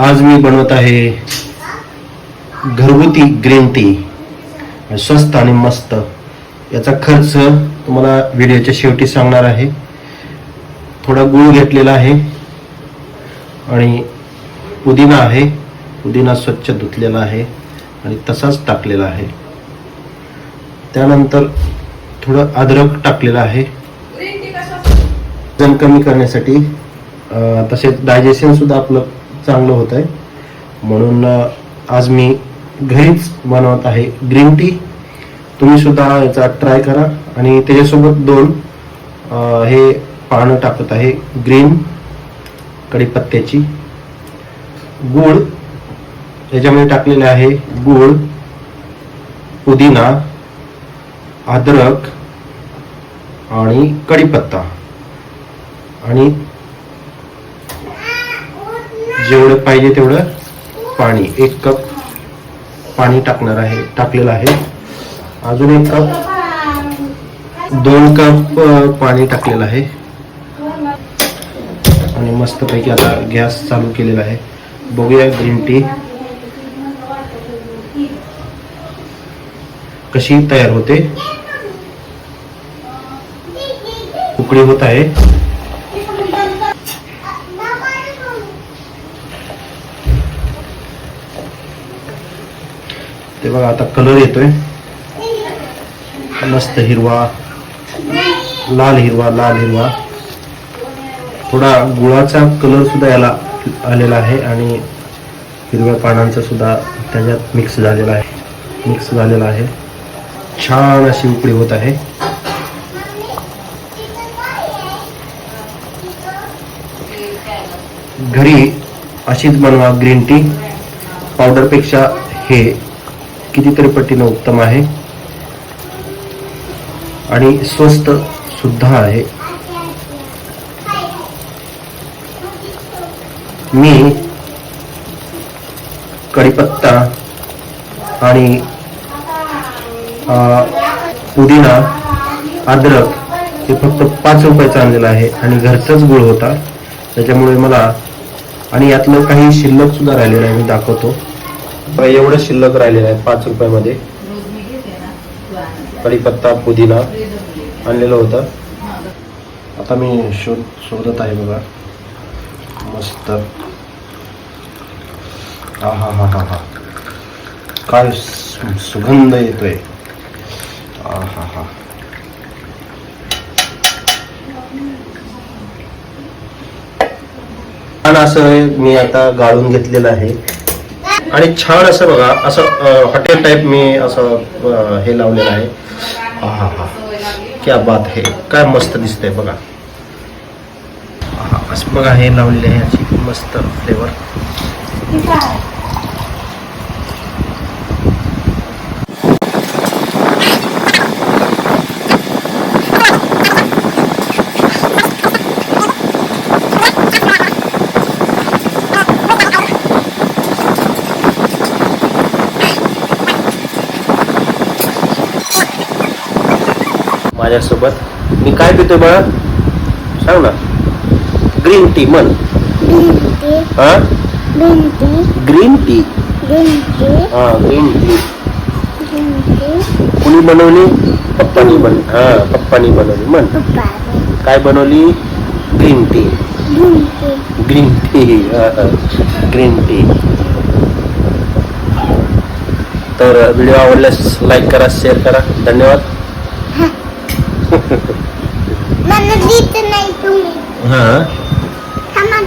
आज मी बनवत आहे घरगुती ग्रीन टी. स्वस्त आणि मस्त. याचा खर्च तुम्हाला व्हिडिओच्या शेवटी सांगणार आहे. थोडा गुळ घेतलेला आहे. आणि पुदिना आहे. पुदिना स्वच्छ धुतलेला आहे आणि तसाच टाकलेला आहे. त्यानंतर थोडं अद्रक टाकलेलं आहे. वजन कमी करण्यासाठी तसेच डायजेशन सुद्धा आपलं चांगलं होत आहे. म्हणून आज मी घरीच बनवत आहे ग्रीन टी. तुम्ही सुद्धा याचा ट्राय करा आणि त्याच्यासोबत दोन हे पानं टाकत आहे. ग्रीन कढीपत्त्याची. गूळ याच्यामध्ये टाकलेले आहे गूळ पुदिना अद्रक आणि कढीपत्ता. आणि जेवढं पाहिजे तेवढं पाणी. एक कप पाणी टाकणार आहे टाकलेलं आहे. अजून एक कप दोन कप पाणी टाकलेलं आहे. आणि मस्तपैकी आता गॅस चालू केलेला आहे. बघूया ग्रीन टी कशी तयार होते. उकळी होत आहे. ते बघा आता कलर येतोय. मस्त हिरवा लाल हिरवा लाल हिरवा. थोडा गुळाचा कलर सुद्धा याला आलेला आहे आणि हिरव्या पानांचा सुद्धा त्याच्यात मिक्स झालेला आहे. मिक्स झालेला आहे. छान अशी उकळी होत आहे. घरी अशीच बनवा ग्रीन टी पावडरपेक्षा हे कितीतरी पटीनं उत्तम आहे. आणि स्वस्त सुद्धा आहे. मी कढीपत्ता आणि पुदिना अद्रक हे फक्त पाच रुपयाचं आणलेलं आहे आणि घरचाच गुळ होता. त्याच्यामुळे मला आणि यातलं काही शिल्लक सुद्धा राहिलेलं आहे मी दाखवतो. एवढं शिल्लक राहिलेलं आहे पाच रुपयामध्ये. कढीपत्ता पुदिना आणलेलं होतं. आता मी शोध शोधत आहे बघा. मस्त. हा हा हा हा हा. काय सुगंध येतोय. हा हा हा. असं मी आता गाळून घेतलेलं आहे. आणि छान असं बघा असं हॉटेल टाईप मी असं हे लावलेलं आहे. हा हा हा. क्या बात हे. काय मस्त दिसतंय बघा. हा, असं बघा हे लावलेले आहे. अशी मस्त फ्लेवर माझ्यासोबत. मी काय पितोय बाळा? सांग ना. ग्रीन टी म्हण. भिंती हा? ग्रीन टी हा ग्रीन टी कुणी बनवली? पप्पानी बन हा पप्पानी बनवली म्हण. काय बनवली? Green tea green tea green tea तर व्हिडिओ आवडल्यास लाईक करा शेअर करा. धन्यवाद. मला देत नाही तुम्ही हा थांबा